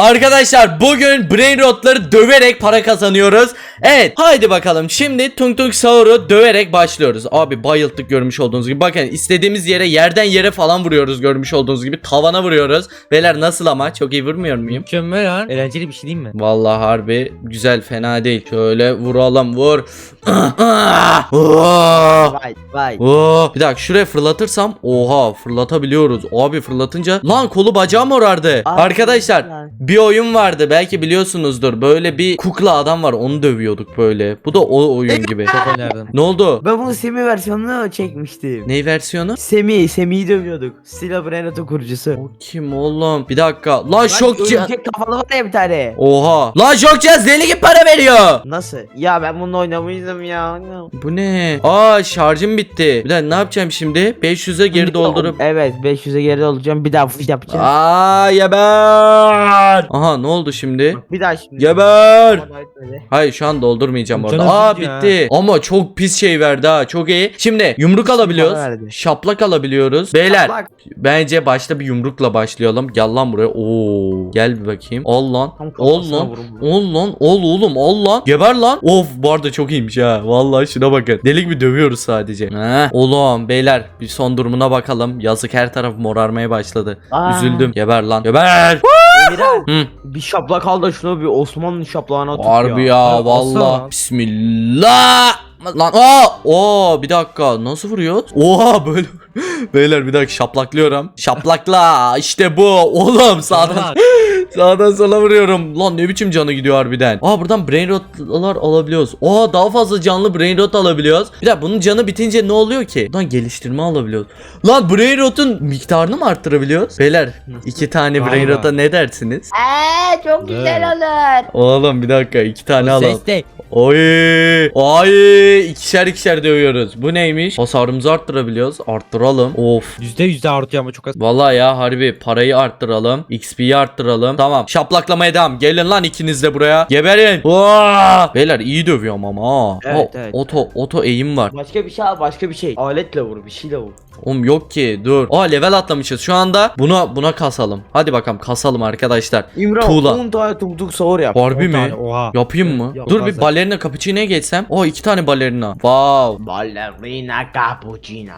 Arkadaşlar bugün brain rotları döverek para kazanıyoruz. Evet haydi bakalım şimdi Tung Tung Saur'u döverek başlıyoruz. Abi bayılttık görmüş olduğunuz gibi. Bakın istediğimiz yere yerden yere falan vuruyoruz görmüş olduğunuz gibi. Tavana vuruyoruz. Beyler nasıl ama çok iyi vurmuyor muyum? Mükemmel lan. Eğlenceli bir şey değil mi? Vallahi harbi güzel fena değil. Şöyle vuralım vur. Vay vay. Oo, bir dakika şuraya fırlatırsam oha fırlatabiliyoruz. Abi fırlatınca lan kolu bacağım morardı. Abi, Arkadaşlar. Bir oyun vardı belki biliyorsunuzdur. Böyle bir kukla adam var onu dövüyorduk böyle. Bu da o oyun gibi. Çok oynardım. ne oldu? Ben bunu Semi versiyonunu çekmiştim. Ney versiyonu? Semi, Semi'yi dövüyorduk. Stila Brenato kurucusu. O kim oğlum? Bir dakika. Lan şok Lan örümcek kafalı var ya bir tane. Oha. Lan şok cihaz deli gibi para veriyor. Nasıl? Ya ben bununla oynamıştım ya. Bu ne? Aa şarjım bitti. Bir dakika ne yapacağım şimdi? 500'e geri doldurup Evet 500'e geri olacağım. Bir daha fış yapacağım. Aa geber. Aha ne oldu şimdi? Bir daha şimdi. Geber. Hayır şu an doldurmayacağım orada. Canım Aa bitti ya. bitti. Ama çok pis şey verdi ha. Çok iyi. Şimdi yumruk alabiliyoruz. Şaplak alabiliyoruz. Beyler Bak, bence başta bir yumrukla başlayalım. Gel lan buraya. Oo. Gel bir bakayım. Ol lan. Ol lan. Ol lan. Ol oğlum. Ol lan. Geber lan. Of bu arada çok iyiymiş ha. Vallahi şuna bakın. Delik mi dövüyoruz sadece. Heh. Oğlum beyler bir son durumuna bakalım. Yazık her taraf morarmaya başladı. Aa. Üzüldüm. Geber lan. Geber. Emirhan, Hı. bir şaplak al da şunu bir Osmanlı şaplağına tut Harbi ya. ya Ha, valla. Bismillah. Lan aa, oo bir dakika nasıl vuruyor? Oha böyle. Beyler bir dakika şaplaklıyorum. Şaplakla işte bu. Oğlum sağdan sağdan sola vuruyorum. Lan ne biçim canı gidiyor harbiden. Aa buradan brain rotlar alabiliyoruz. Aa daha fazla canlı brain rot alabiliyoruz. Bir dakika bunun canı bitince ne oluyor ki? Buradan geliştirme alabiliyoruz. Lan brain rotun miktarını mı arttırabiliyoruz? Beyler iki tane brain rota ne dersiniz? Eee çok güzel olur. Oğlum bir dakika iki tane alalım. Oy! Ay! ikişer ikişer dövüyoruz. Bu neymiş? Hasarımızı arttırabiliyoruz. Arttıralım. Of. Yüzde yüzde artıyor ama çok az. Vallahi ya harbi parayı arttıralım. XP'yi arttıralım. Tamam. Şaplaklamaya devam. Gelin lan ikiniz de buraya. Geberin. Vaa! Beyler iyi dövüyorum ama ha. Evet, O- evet. Oto oto eğim var. Başka bir şey al başka bir şey. Aletle vur bir şeyle vur. Oğlum yok ki. Dur. Aa level atlamışız. Şu anda buna buna kasalım. Hadi bakalım kasalım arkadaşlar. İmran Tuğla. 10 tane tuk sahur yap. Harbi mi? tane, Oha. Yapayım mı? Yap, Dur bir fazla. balerina cappuccino'ya geçsem. O iki tane balerina. Wow. Ballerina cappuccino.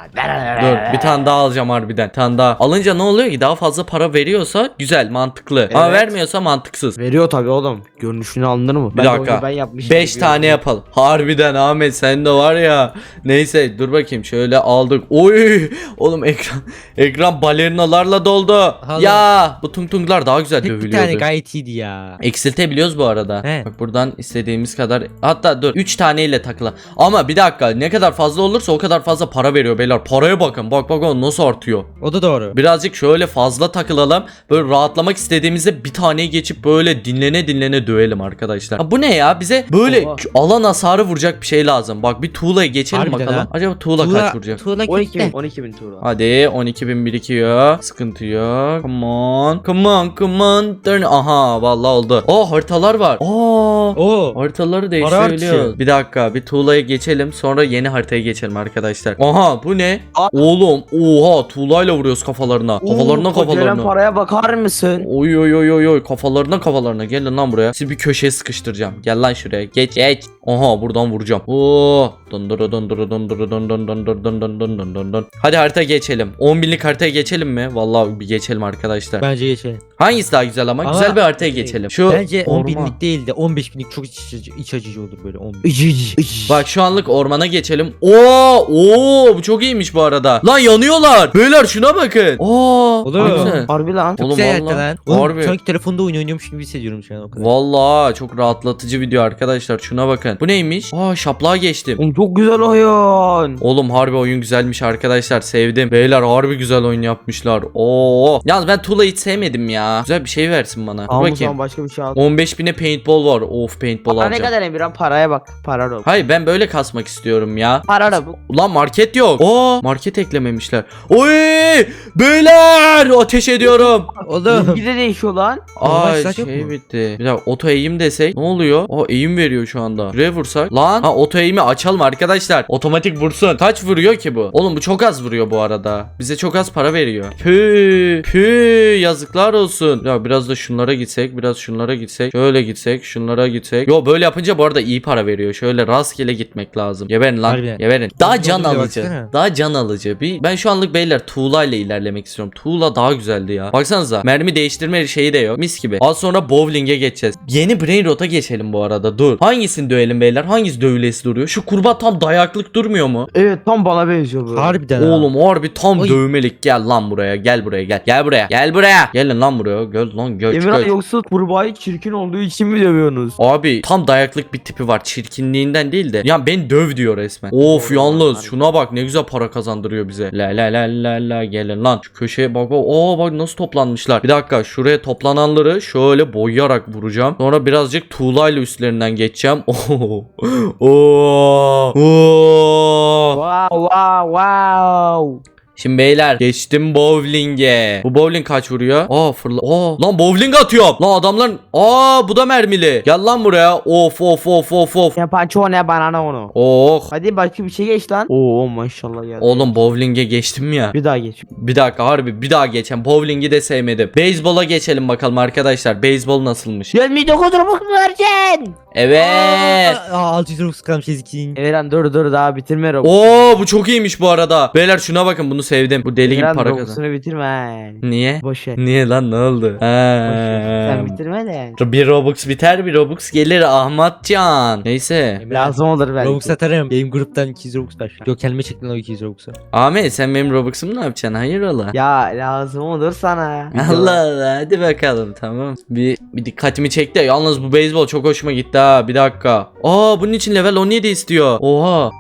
Dur bir tane daha alacağım harbiden. Bir tane daha. Alınca ne oluyor ki? Daha fazla para veriyorsa güzel mantıklı. Ama Evet. vermiyorsa mantıksız. Veriyor tabi oğlum. Görünüşünü alınır mı? Bir Ben de dakika. Ben yapmışım. 5 gibi tane yapalım. Harbiden Ahmet sen de var ya. Neyse dur bakayım şöyle aldık. Oy! Oğlum ekran ekran balerinalarla doldu. Halo. Ya bu tung tunglar daha güzel Tek bir tane gayet iyiydi ya. Eksiltebiliyoruz bu arada. He. Bak buradan istediğimiz kadar hatta dur 3 taneyle takla. Ama bir dakika ne kadar fazla olursa o kadar fazla para veriyor beyler. Paraya bakın. Bak bak o nasıl artıyor. O da doğru. Birazcık şöyle fazla takılalım. Böyle rahatlamak istediğimizde bir taneye geçip böyle dinlene dinlene dövelim arkadaşlar. Ha, bu ne ya? Bize böyle Oha. alan hasarı vuracak bir şey lazım. Bak bir tuğlaya geçelim Harbiden bakalım. ha. Acaba tuğla, kaç vuracak? Tuğla 12 kötü. 12 12.000 tur var. Hadi 12.000 birikiyor. Sıkıntı yok. Come on. Come on. Come on. Turn. Aha vallahi oldu. Aa haritalar var. Oh. Aa. Oo. Haritaları değiştirebiliyoruz. Bir dakika bir tuğlaya geçelim. Sonra yeni haritaya geçelim arkadaşlar. Aha bu ne? Aa. Oğlum. Oha tuğlayla vuruyoruz kafalarına. Oo, kafalarına kafalarına. paraya bakar mısın? Oy oy oy oy oy. Kafalarına kafalarına. Gelin lan buraya. Sizi bir köşeye sıkıştıracağım. Gel lan şuraya. Geç geç. Aha buradan vuracağım. Oo. Hadi harita geçelim. 10 binlik haritaya geçelim mi? Vallahi bir geçelim arkadaşlar. Bence geçelim. Hangisi daha güzel ama? ama güzel bir haritaya şey, geçelim. Şu Bence 10 binlik değil de 15 binlik çok iç, iç, iç acıcı olur böyle 10 bin. İç, iç. Bak şu anlık ormana geçelim. Oo, oo bu çok iyiymiş bu arada. Lan yanıyorlar. Beyler şuna bakın. Oo. Oğlum. Harbi lan. Çok Oğlum, güzel harita lan. Oğlum, Harbi. Sanki telefonda oyun oynuyormuş gibi hissediyorum şu an o kadar. Vallahi çok rahatlatıcı video arkadaşlar. Şuna bakın. Bu neymiş? Aa şaplığa geçtim. Oğlum çok güzel oyun. Oğlum harbi oyun güzelmiş arkadaşlar. Sevdim. Beyler harbi güzel oyun yapmışlar. Oo. Yalnız ben Tula hiç sevmedim ya. Güzel bir şey versin bana. Dur Al bakayım. bakayım. başka bir şey al. 15 bine paintball var. Of paintball Para ne alacağım. kadar Emirhan? Paraya bak. Para da. Hayır ben böyle kasmak istiyorum ya. Para bu. Ulan market yok. Oo market eklememişler. Oy! Beyler ateş ediyorum. Oğlum. Bir de değişiyor lan. Normal Ay yok şey mu? bitti. Bir dakika oto eğim desek ne oluyor? O eğim veriyor şu anda. Şuraya vursak. Lan ha oto eğimi açalım arkadaşlar. Otomatik vursun. Kaç vuruyor ki bu? Oğlum bu çok az vuruyor bu arada. Bize çok az para veriyor. Pü pü yazıklar olsun. Ya biraz da şunlara gitsek, biraz şunlara gitsek. Şöyle gitsek, şunlara gitsek. Yo böyle yapınca bu arada iyi para veriyor. Şöyle rastgele gitmek lazım. Geberin lan. Harbiden. Geberin. Daha can alıcı. Daha can alıcı. Bir, ben şu anlık beyler tuğla ile ilerlemek istiyorum. Tuğla daha güzeldi ya. Baksanıza mermi değiştirme şeyi de yok. Mis gibi. Az sonra bowling'e geçeceğiz. Yeni brain rot'a geçelim bu arada. Dur. Hangisini dövelim beyler? Hangisi dövülesi duruyor? Şu kurbağa tam dayaklık durmuyor mu? Evet tam bana benziyor bu. Harbiden ha. Oğlum harbi tam Oy. dövmelik. Gel lan buraya. Gel buraya gel. Gel buraya. Gel buraya. Gelin lan buraya. Gel lan göç Emirhan göç. yoksa kurbağayı çirkin olduğu için mi dövüyorsunuz? Abi tam dayaklık bir tipi var. Çirkinliğinden değil de. Ya ben döv diyor resmen. Of yalnız şuna bak ne güzel para kazandırıyor bize. La la la la la gelin lan. Şu köşeye bak bak. Oo bak nasıl toplanmışlar. Bir dakika şuraya toplananları şöyle boyayarak vuracağım. Sonra birazcık tuğlayla üstlerinden geçeceğim. Oo. Oo. Oo. Wow wow wow. Şimdi beyler geçtim bowling'e. Bu bowling kaç vuruyor? Aa fırla. Aa lan bowling atıyorum. Lan adamlar. Aa bu da mermili. Gel lan buraya. Of of of of of. Ne panço ne banana onu. Oh. Hadi başka bir şey geç lan. Oo maşallah geldi. Oğlum bowling'e geçtim ya. Bir daha geç. Bir dakika harbi bir daha geçen. Bowling'i de sevmedim. Beyzbola geçelim bakalım arkadaşlar. Beyzbol nasılmış? 29 rubuk mu vereceksin? Evet. Aa, 600 Robux kalmış Ezgi'nin. Emirhan dur dur daha bitirme rubuk. Oo bu çok iyiymiş bu arada. Beyler şuna bakın bunu sevdim. Bu deli gibi Emirhan para kazan. robusunu bitirme. Niye? Boş ver. Niye lan ne oldu? Boş ver. Sen Ha. bitirme de. Bir Robux biter bir Robux gelir Ahmetcan. Neyse. Lazım olur belki. Robux atarım. Benim gruptan 200 Robux başlıyor. Yok kendime çektin o 200 Robux'u. Ahmet sen benim Robux'umu ne yapacaksın? Hayrola? Ya lazım olur sana. Allah Allah hadi bakalım tamam. Bir, bir dikkatimi çekti. Yalnız bu beyzbol çok hoşuma gitti ha. Bir dakika. Aa bunun için level 17 istiyor. Oha.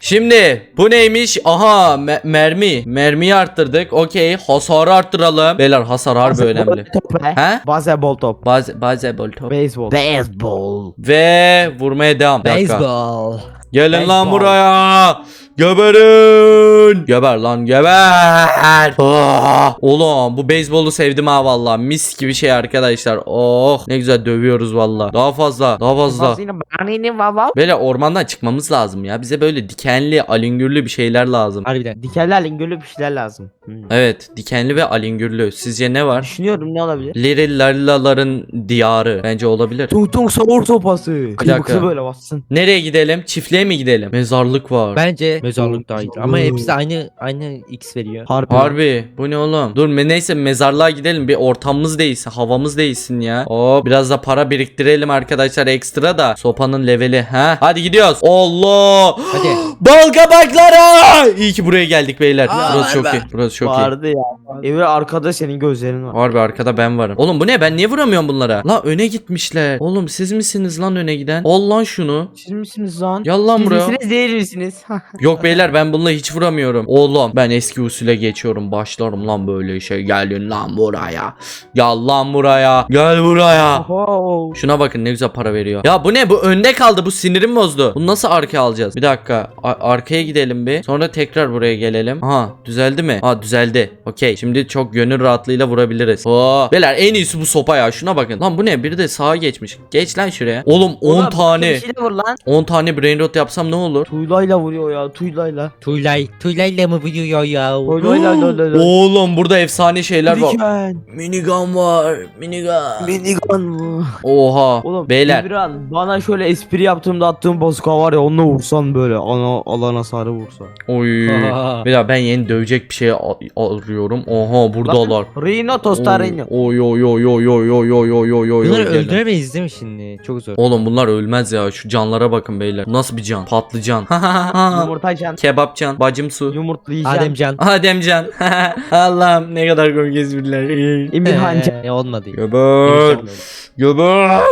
Şimdi bu neymiş? Aha me- mermi. Mermiyi arttırdık. Okey. Hasarı arttıralım. Beyler hasar harbi önemli. Top. He? Basketbol top. Bazı bazı bol top. Baseball. Baseball. Ve vurmaya devam. Baseball. Gelin lan Baseball. buraya. Geberin. Geber lan geber. Ah, Oğlum bu beyzbolu sevdim ha valla. Mis gibi şey arkadaşlar. Oh ne güzel dövüyoruz valla. Daha fazla daha fazla. Böyle ormandan çıkmamız lazım ya. Bize böyle dikenli alüngürlü bir şeyler lazım. Harbiden. Dikenler lingörlü bir şeyler lazım. Hmm. Evet dikenli ve alüngürlü. Sizce ne var? Düşünüyorum ne olabilir? Lirillaların diyarı. Bence olabilir. Tung tung savur sopası. dakika. Kıybıksı böyle bassın. Nereye gidelim? Çiftliğe mi gidelim? Mezarlık var. Bence mezarlık daha iyidir. Ama hepsi de aynı aynı X veriyor. Harbi. Harbi bu ne oğlum? Dur neyse mezarlığa gidelim bir ortamımız değilsin havamız değilsin ya. Oo biraz da para biriktirelim arkadaşlar ekstra da sopanın leveli ha. Hadi gidiyoruz. Allah. Hadi. Bal kabaklara. İyi ki buraya geldik beyler. Aa, Burası çok ben- iyi. Burası çok iyi. Vardı ya. Emir arkada senin gözlerin var. Harbi arkada ben varım. Oğlum bu ne? Ben niye vuramıyorum bunlara? La öne gitmişler. Oğlum siz misiniz lan öne giden? Al lan şunu. Siz misiniz lan? Gel lan Siz buraya. misiniz değil misiniz? Yok beyler ben bununla hiç vuramıyorum. Oğlum ben eski usule geçiyorum. Başlarım lan böyle şey. Gelin lan buraya. Gel lan buraya. Gel buraya. Şuna bakın ne güzel para veriyor. Ya bu ne? Bu önde kaldı. Bu sinirim bozdu. Bunu nasıl arkaya alacağız? Bir dakika. A- arkaya gidelim bir. Sonra tekrar buraya gelelim. Aha düzeldi mi? Ha düzeldi. Okey. Şimdi çok gönül rahatlığıyla vurabiliriz. Oo. Beyler en iyisi bu sopa ya. Şuna bakın. Lan bu ne? Biri de sağa geçmiş. Geç lan şuraya. Oğlum 10 Ulan, tane. Bir şeyle vur lan. 10 tane brain rot yapsam ne olur? Tuğlayla vuruyor ya tuğlayla. Tuylay. Tuylayla mı vuruyor ya? Tuğlayla tuğlayla. Oğlum burada efsane şeyler var. Diken. Minigun var. Minigun. Minigun mu? Oha. Oğlum Beyler. Emirhan bana şöyle espri yaptığımda attığım bazuka var ya onunla vursan böyle ana alan hasarı vursa. Oy. Bir daha ben yeni dövecek bir şey arıyorum. Oha buradalar. Rino Tostarino. Oy oy oy oy oy oy oy oy oy oy Bunları öldüremeyiz değil mi şimdi? Çok zor. Oğlum bunlar ölmez ya. Şu canlara bakın beyler. Nasıl bir can? Patlıcan. Yumurtacan. Kebapcan. Bacımsu. Yumurtlayacaksın. Ademcan. Ademcan. Allah'ım ne kadar komik espriler. Emirhancan. Ee, olmadı. Göbür. Göbür.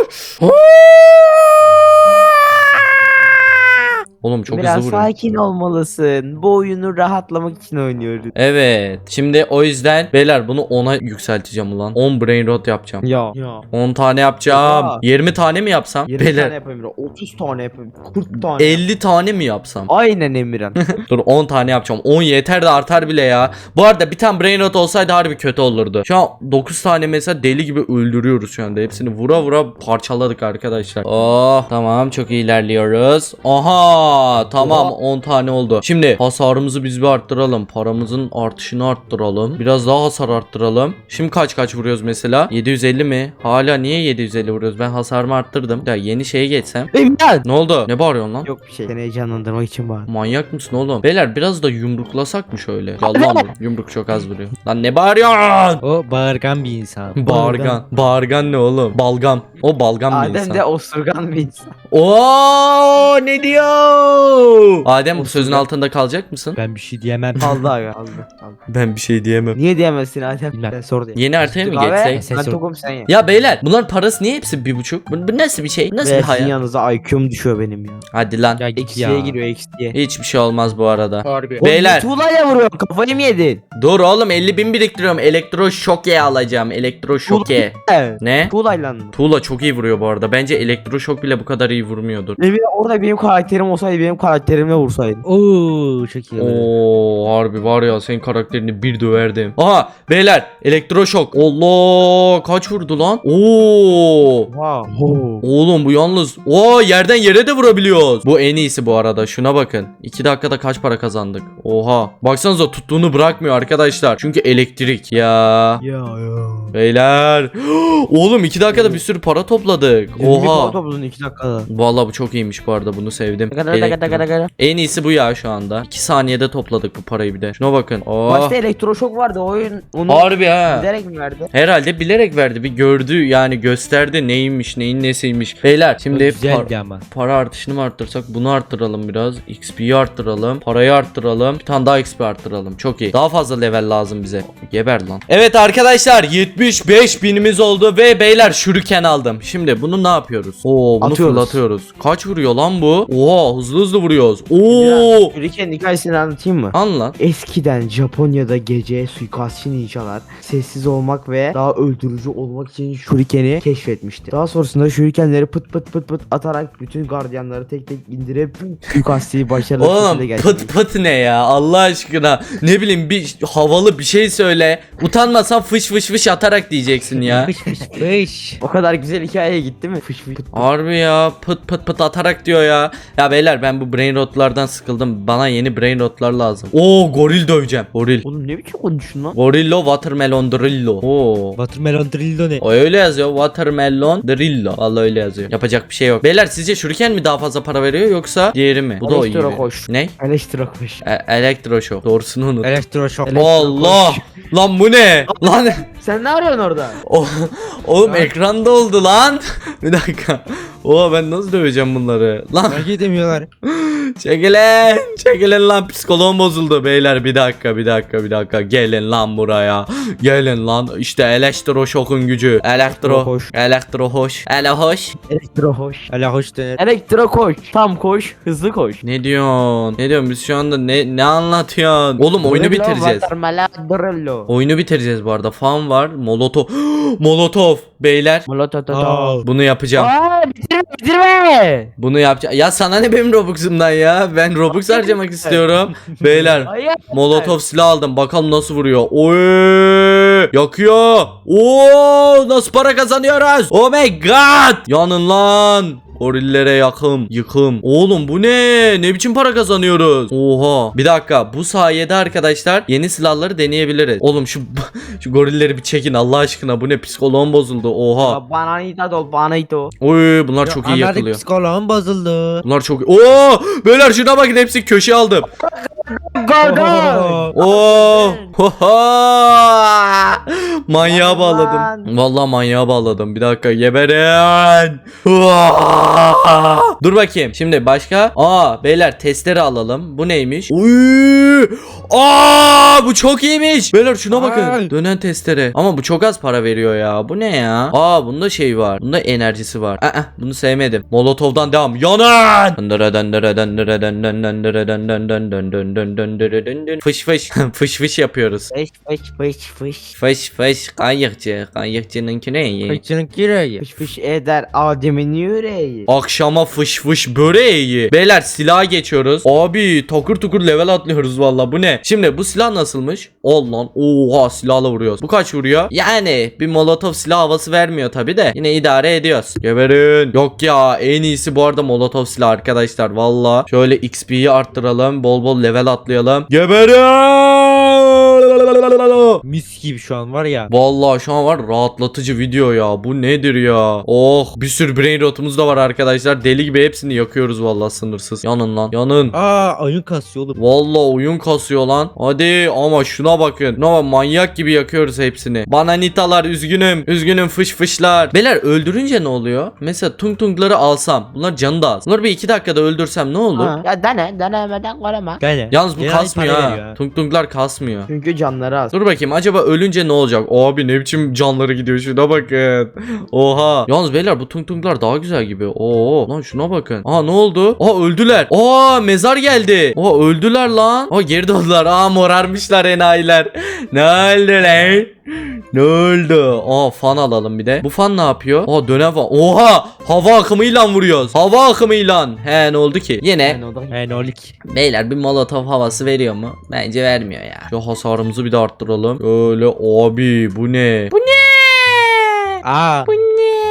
Oğlum çok Biraz hızlı vuruyor. sakin olmalısın. Bu oyunu rahatlamak için oynuyoruz. Evet. Şimdi o yüzden beyler bunu 10'a yükselteceğim ulan. 10 brain rot yapacağım. Ya. Ya. 10 tane yapacağım. Oha. 20 tane mi yapsam? 20 beyler tane yapayım. 30 tane yapayım. 40 tane. 50 tane mi yapsam? Aynen Emirhan. Dur 10 tane yapacağım. 10 yeter de artar bile ya. Bu arada bir tane brain rot olsaydı harbi kötü olurdu. Şu an 9 tane mesela deli gibi öldürüyoruz şu anda. Hepsini vura vura parçaladık arkadaşlar. Oh tamam çok iyi ilerliyoruz. Aha tamam Oha. 10 tane oldu. Şimdi hasarımızı biz bir arttıralım. Paramızın artışını arttıralım. Biraz daha hasar arttıralım. Şimdi kaç kaç vuruyoruz mesela? 750 mi? Hala niye 750 vuruyoruz? Ben hasarımı arttırdım. Ya yeni şeye geçsem. Emirhan. Ne oldu? Ne bağırıyorsun lan? Yok bir şey. Seni heyecanlandırmak için var. Manyak mısın oğlum? Beyler biraz da yumruklasak mı şöyle? Mı? Yumruk çok az vuruyor. Lan ne bağırıyorsun? O bağırgan bir insan. Bağırgan. Bağırgan ne oğlum? Balgam. O balgam bir Adem insan. de osurgan bir insan. Oo ne diyor? Adem bu sözün altında kalacak mısın? Ben bir şey diyemem. Aldı aga aldı. aldı. Ben bir şey diyemem. Niye diyemezsin Adem? Bilmem. Ben sor diye. Yeni haritaya mı Abi, geçsek? Ben tokum sen ye. Ya beyler bunların parası niye hepsi bir buçuk? Bu, bu nasıl bir şey? Nasıl Ve bir hayat? yanınıza IQ'm düşüyor benim ya. Hadi lan. Ya Eksiye ya. giriyor eksiye. Hiçbir şey olmaz bu arada. Harbi. Beyler. Tuğlayla vuruyor kafayı mı yedin? Dur oğlum 50 bin biriktiriyorum. Elektroşoke alacağım. Elektroşoke. Evet. ne? Tuğlayla mı? Tuğla çok iyi vuruyor bu arada. Bence elektroşok bile bu kadar iyi vurmuyordur. Emir orada benim karakterim olsaydı benim karakterimle vursaydı. Oo çok iyi. Oo harbi var ya senin karakterini bir döverdim. Aha beyler elektroşok. Allah kaç vurdu lan? Oo. Wow. Oğlum bu yalnız. Oo yerden yere de vurabiliyoruz. Bu en iyisi bu arada. Şuna bakın. 2 dakikada kaç para kazandık? Oha. Baksanıza tuttuğunu bırakmıyor arkadaşlar. Çünkü elektrik. Ya. Ya ya. Beyler. Oğlum 2 dakikada bir sürü para topladık. Oha. Oha. topladın 2 dakikada. Vallahi bu çok iyiymiş bu arada. Bunu sevdim. Elektro- gada. En iyisi bu ya şu anda. 2 saniyede topladık bu parayı bir de. Şuna bakın. Oh. Başta elektroşok vardı oyun onu Harbi ha. bilerek mi verdi? Herhalde bilerek verdi. Bir gördü yani gösterdi neymiş neyin nesiymiş. Beyler şimdi par- Güzeldi ama. para artışını mı arttırsak bunu arttıralım biraz. XP'yi arttıralım. Parayı arttıralım. Bir tane daha XP arttıralım. Çok iyi. Daha fazla level lazım bize. Geber lan. Evet arkadaşlar 75 binimiz oldu ve beyler şuriken aldım. Şimdi bunu ne yapıyoruz? Oo bunu Atıyoruz. fırlatıyoruz. Kaç vuruyor lan bu? Oha hızlı hızlı vuruyoruz. Oo. Shuriken hikayesini anlatayım mı? Anla. Eskiden Japonya'da gece suikastçı ninjalar sessiz olmak ve daha öldürücü olmak için Shuriken'i keşfetmişti. Daha sonrasında Shurikenleri pıt pıt pıt pıt atarak bütün gardiyanları tek tek indirip suikastçıyı başarılı Oğlum pıt pıt ne ya Allah aşkına ne bileyim bir havalı bir şey söyle utanmasan fış fış fış atarak diyeceksin ya Fış fış fış. O kadar güzel hikayeye gitti mi? Fış fış. Harbi ya pıt pıt pıt atarak diyor ya Ya beyler ben bu brain rotlardan sıkıldım bana yeni brain rotlar lazım Oo goril döveceğim goril Oğlum ne biçim konuşuyorsun lan? Gorillo watermelon drillo Oo Watermelon drillo ne? o öyle yazıyor watermelon drillo Vallahi öyle yazıyor Yapacak bir şey yok Beyler sizce şuriken mi daha fazla para veriyor yoksa diğeri mi? Bu da o iyi Elektro veriyor. koş. Ne? Eleştirokoş. E- elektroşok doğrusunu unut Elektroşok. Ele- Allah lan bu ne? Lan Sen ne arıyorsun orada? o, oğlum ekranda oldu lan. Bir dakika. Oha ben nasıl döveceğim bunları? Lan Fark edemiyorlar. çekilin. Çekilin lan psikoloğum bozuldu beyler. Bir dakika bir dakika bir dakika. Gelin lan buraya. Gelin lan. İşte elektroşokun gücü. Elektro. Elektrohoş. Elektro hoş. Ele hoş. Elektrokoş. Hala hoş döner. Elektro koş. Tam koş. Hızlı koş. Ne diyorsun? Ne diyorsun? Biz şu anda ne ne anlatıyorsun? Oğlum oyunu bitireceğiz. Oyunu bitireceğiz bu arada. Fan var. Molotov. Molotov. Beyler. Molotov. Bunu yapacağım. Aa bitirme bitirme. Bunu yapacağım. Ya sana ne benim Robux'umdan ya? Ben Robux harcamak istiyorum. Beyler Hayır. Molotov silah aldım. Bakalım nasıl vuruyor. Oy! Yakıyor. Oo! Nasıl para kazanıyoruz? Oh my god! Yanın lan. Gorillere yakım, yıkım. Oğlum bu ne? Ne biçim para kazanıyoruz? Oha. Bir dakika. Bu sayede arkadaşlar yeni silahları deneyebiliriz. Oğlum şu şu gorilleri bir çekin Allah aşkına. Bu ne? Psikoloğum bozuldu. Oha. Bananita dol bananito. Oy bunlar çok iyi anladık, yakılıyor. Psikoloğum bozuldu. Bunlar çok Oo! Beyler şuna bakın hepsi köşe aldım. Gargan. Oo! Manyağa bağladım. Vallahi manyağa bağladım. Bir dakika geberin. Dur bakayım. Şimdi başka? Aa beyler testleri alalım. Bu neymiş? Uy! Aa bu çok iyiymiş. Beyler şuna bakın. Dönen testere. Ama bu çok az para veriyor ya. Bu ne ya? Aa bunda şey var. Bunda enerjisi var. Aa bunu sevmedim. Molotov'dan devam. Yanın! Dön dön dön dön dön. Fış fış. Fış fış yapıyoruz. Fış fış fış fış. Fış fış kayıkçı. Kayıkçınınki ne iyi? Kaçının kireyi. Fış fış eder Adem'in yüreği. Akşama fış fış böreği. Beyler silaha geçiyoruz. Abi takır tukur level atlıyoruz valla bu ne? Şimdi bu silah nasılmış? Ol lan. Oha silahla vuruyoruz. Bu kaç vuruyor? Yani bir molotov silah havası vermiyor tabi de. Yine idare ediyoruz. Geberin. Yok ya en iyisi bu arada molotov silah arkadaşlar valla. Şöyle XP'yi arttıralım. Bol bol level atlayalım. Geberin. Mis gibi şu an var ya. Vallahi şu an var rahatlatıcı video ya. Bu nedir ya? Oh bir sürü brain rotumuz da var arkadaşlar. Deli gibi hepsini yakıyoruz vallahi sınırsız. Yanın lan. Yanın. Aa ayın kasıyor oğlum. Vallahi oyun kasıyor lan. Hadi ama şuna bakın. Ne var manyak gibi yakıyoruz hepsini. Bana nitalar üzgünüm. Üzgünüm fış fışlar. Beyler öldürünce ne oluyor? Mesela tung tungları alsam. Bunlar canı da az. Bunları bir iki dakikada öldürsem ne olur? Ha. Ya dene denemeden korama. Gene. Yalnız bu Gene kasmıyor para ha. veriyor ha. Tung tunglar kasmıyor. Çünkü canları az. Dur bakayım acaba ölünce ne olacak? Abi ne biçim canları gidiyor şuna bakın. Oha. Yalnız beyler bu tung tunglar daha güzel gibi. Oo lan şuna bakın. Aa ne oldu? Aa öldüler. Aa mezar geldi. Aa öldüler lan. Aa geri döndüler. Aa morarmışlar enayiler. ne oldu lan? Ne oldu? Aa fan alalım bir de. Bu fan ne yapıyor? Aa dönen fan. Oha! Hava akımıyla vuruyoruz. Hava akımıyla. He ne oldu ki? Yine Yani o da He nolik. Beyler bir molotov havası veriyor mu? Bence vermiyor ya. Şu hasarımızı bir de arttıralım. Öyle abi bu ne? Bu ne? Aa. Bu ne?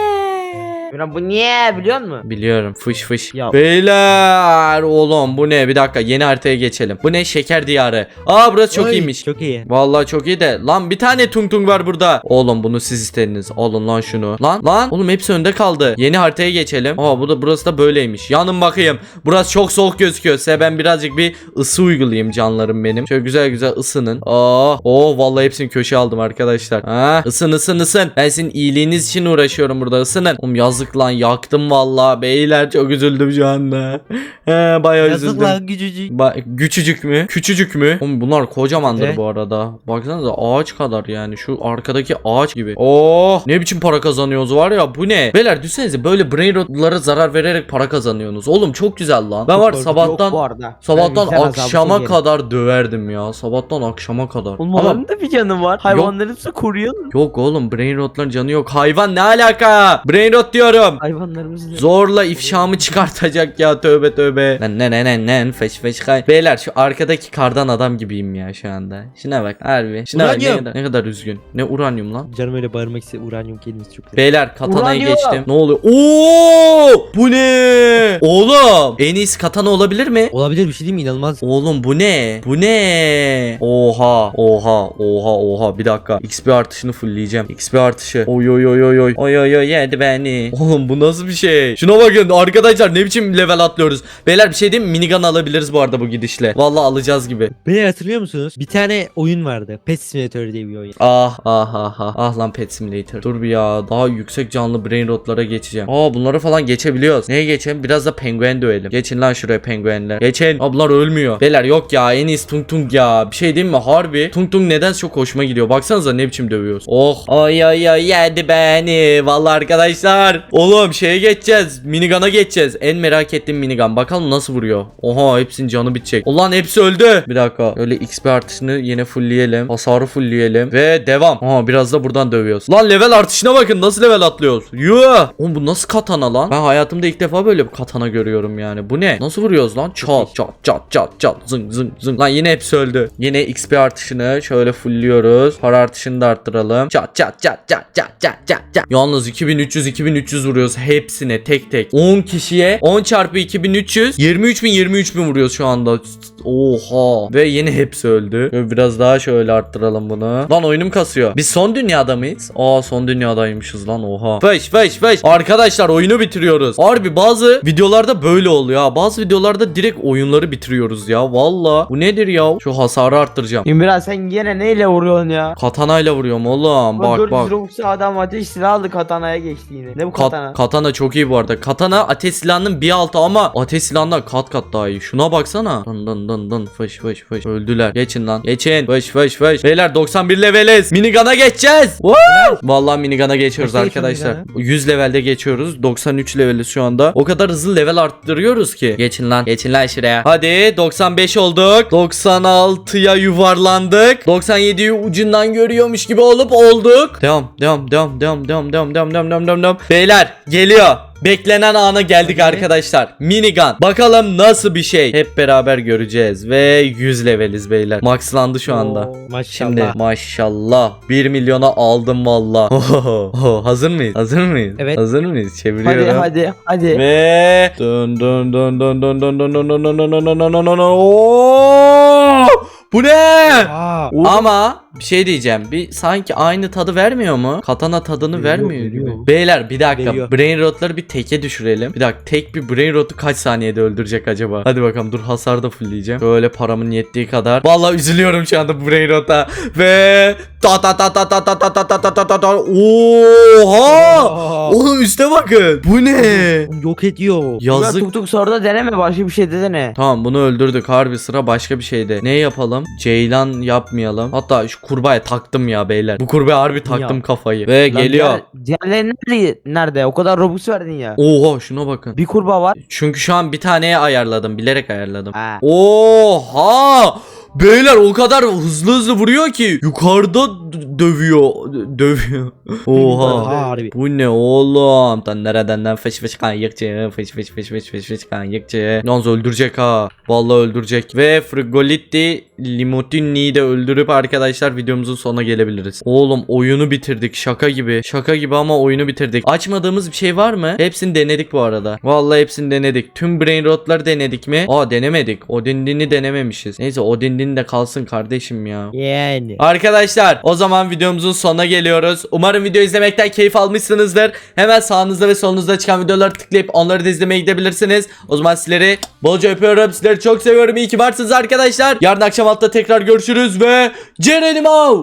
Ulan bu niye biliyor musun? Biliyorum fış fış. Ya. Beyler oğlum bu ne? Bir dakika yeni haritaya geçelim. Bu ne? Şeker diyarı. Aa burası çok Oy, iyiymiş. Çok iyi. Vallahi çok iyi de lan bir tane tung tung var burada. Oğlum bunu siz istediniz. Alın lan şunu. Lan lan oğlum hepsi önde kaldı. Yeni haritaya geçelim. Aa bu da burası da böyleymiş. Yanın bakayım. Burası çok soğuk gözüküyor. Size ben birazcık bir ısı uygulayayım canlarım benim. Şöyle güzel güzel ısının. Aa oh vallahi hepsini köşeye aldım arkadaşlar. Ha ısın ısın ısın. Ben sizin iyiliğiniz için uğraşıyorum burada ısının. Oğlum yazık lan yaktım vallahi. Beyler çok üzüldüm şu anda. He bayağı Yazık üzüldüm. lan gücücük. Ba- küçücük mü? Küçücük mü? Oğlum bunlar kocamandır Evet. bu arada. Baksanıza ağaç kadar yani. Şu arkadaki ağaç gibi. Oh ne biçim para kazanıyoruz var ya bu ne? Beyler düşünsenize böyle brain rotlara zarar vererek para kazanıyorsunuz. Oğlum çok güzel lan. Ben var Yok sabahtan bu arada. sabahtan Ben vicdan azabı akşama çekerim. kadar döverdim ya. Sabahtan akşama kadar. Oğlum Ama onların da bir canı var. Hayvanları hepsi koruyor. yok oğlum brain rotların canı yok. Hayvan ne alaka? Brain rot diyorum. Hayvanlarımız Zorla ifşamı çıkartacak ya tövbe tövbe. Ne ne ne ne ne feş feş kay. Beyler şu arkadaki kardan adam gibiyim ya şu anda. Şuna bak harbi. Şuna bak ne Uranyum. kadar, ne kadar üzgün. Ne uranyum lan? Canım öyle bağırmak istedim. Uranyum kelimesi çok güzel. Beyler katanayı Uranyum. geçtim. Ne oluyor? Oo! Bu ne? Oğlum en iyisi katana olabilir mi? Olabilir bir şey değil mi? İnanılmaz. Oğlum bu ne? Bu ne? Oha, oha, oha, oha. Bir dakika. XP artışını fullleyeceğim. XP artışı. Oy oy oy oy oy. Oy oy oy yedi beni. Oğlum bu nasıl bir şey? Şuna bakın arkadaşlar ne biçim level atlıyoruz. Beyler bir şey diyeyim mi? Minigun alabiliriz bu arada bu gidişle. Vallahi alacağız gibi. Beni hatırlıyor musunuz? Bir tane oyun vardı. Pet Simulator diye bir oyun. Ah ah ah ah. Ah lan Pet Simulator. Dur bir ya. Daha yüksek canlı brain rotlara geçeceğim. Aa bunları falan geçebiliyoruz. Neye geçelim? Biraz da penguen dövelim. Geçin lan şuraya penguenler. Geçin. Aa bunlar ölmüyor. Beyler yok ya en iyisi Tung Tung ya. Bir şey diyeyim mi? Harbi. Tung Tung neden çok hoşuma gidiyor. Baksanıza ne biçim dövüyoruz. Oh. Ay ay ay yedi beni. Vallahi arkadaşlar. Oğlum şeye geçeceğiz. Minigun'a geçeceğiz. En merak ettiğim minigun. Bakalım nasıl vuruyor. Oha hepsinin canı bitecek. Ulan hepsi öldü. Bir dakika. Öyle XP artışını yine fullleyelim. Hasarı fullleyelim. Ve devam. Aha biraz da buradan dövüyoruz. Lan level artışına bakın. Nasıl level atlıyoruz. Yuh. Oğlum bu nasıl katana lan? Ben hayatımda ilk defa böyle bir katana görüyorum yani. Bu ne? Nasıl vuruyoruz lan? Çat çat çat çat çat. Zıng zıng zıng. Lan yine hepsi öldü. Yine XP artışını şöyle fullliyoruz. Para artışını da arttıralım. Çat çat çat çat çat çat çat. Yalnız 2300 2300 vuruyoruz hepsine tek tek. 10 kişiye 10 çarpı 2300 23000 23000 vuruyoruz şu anda. Oha. Ve yine hepsi öldü. Şöyle Biraz daha şöyle arttıralım bunu. Lan oyunum kasıyor. Biz son dünyada mıyız? Aa son dünyadaymışız lan oha. Fış fış fış. Arkadaşlar oyunu bitiriyoruz. Harbi bazı videolarda böyle oluyor ha. Bazı videolarda direkt oyunları bitiriyoruz ya. Valla. Bu nedir ya? Şu hasarı arttıracağım. İmran sen yine neyle vuruyorsun ya? Katanayla vuruyorum oğlum. Bak 400 bak. Robux'u adam ateş silahı aldı katanaya geçti yine. Ne bu katana? katana çok iyi bu arada. Katana ateş silahının bir altı ama ateş silahından kat kat daha iyi. Şuna baksana. Dın dın dın dın fış fış fış. Öldüler. Geçin lan. Geçin. Fış fış fış. Beyler 91 leveliz. Minigana geçeceğiz. Woo! Vallahi minigana geçiyoruz Kaçta arkadaşlar. geçiyorsun 100 levelde geçiyoruz. 93 leveliz şu anda. O kadar hızlı level arttırıyoruz ki. Geçin lan. Geçin lan şuraya. Hadi 95 olduk. 96'ya yuvarlandık. 97'yi ucundan görüyormuş gibi olup olduk. Devam. Devam. Devam. Devam. Devam. Devam. Devam. Devam. Devam. Devam. devam. Beyler geliyor. Beklenen ana geldik Hadi. arkadaşlar. Minigun. Bakalım nasıl bir şey. Hep beraber göreceğiz. Ve 100 leveliz beyler. Maxlandı şu anda. Oo, Maşallah. Şimdi maşallah 1 milyona aldım valla. Hazır mıyız? Hazır mıyız? Evet. Hazır mıyız? Hadi Çeviriyorum. hadi hadi. Ve dön dön dön dön dön dön dön dön dön dön dön dön dön dön dön! Bu ne? Aa, Ama bir şey diyeceğim. Bir sanki aynı tadı vermiyor mu? Katana tadını Veriyor, vermiyor veriyor. gibi. Beyler bir dakika. Veriyor. Brain rotları bir teke düşürelim. Bir dakika. Tek bir brain rotu kaç saniyede öldürecek acaba? Hadi bakalım dur hasar da fullleyeceğim. Böyle paramın yettiği kadar. Vallahi üzülüyorum şu anda brain rota. Ve ta ta ta ta ta ta ta ta ta ta ta ta ta. Oha! Oğlum üste bakın. Bu ne? Yok ediyor. Yazık. Yazık. Tuk tuk soruda deneme başka bir şey de dene. Tamam bunu öldürdük. Harbi sıra başka bir şeyde. Ne yapalım? Ceylan yapmayalım. Hatta şu kurbağaya taktım ya beyler. Bu kurbağaya harbi taktım Ya. kafayı. Ve Lan geliyor. diğer- Diğerleri nerede? Nerede? O kadar Robux verdin ya. Oha şuna bakın. Bir kurbağa var. Çünkü şu an bir taneye ayarladım. Bilerek ayarladım. Ha. Oha! Beyler o kadar hızlı hızlı vuruyor ki yukarıda dövüyor. Dövüyor. Oha. Harbi. Bu ne oğlum? Tan nereden fış fış kan yıkçı. Fış fış fış fış fış fış kan yıkçı. Yalnız öldürecek ha. Vallahi öldürecek. Ve Frigolitti Limotini'yi de öldürüp arkadaşlar videomuzun sonuna gelebiliriz. Oğlum oyunu bitirdik. Şaka gibi. Şaka gibi ama oyunu bitirdik. Açmadığımız bir şey var mı? Hepsini denedik bu arada. Vallahi hepsini denedik. Tüm brain rotları denedik mi? Aa denemedik. Odin'ini denememişiz. Neyse De kalsın kardeşim ya. Yani. Arkadaşlar o zaman videomuzun sonuna geliyoruz. Umarım video izlemekten keyif almışsınızdır. Hemen sağınızda ve solunuzda çıkan videoları tıklayıp onları da izlemeye gidebilirsiniz. O zaman sizleri bolca öpüyorum. Sizleri çok seviyorum. İyi ki varsınız arkadaşlar. Yarın akşam altta tekrar görüşürüz ve Cerenimo.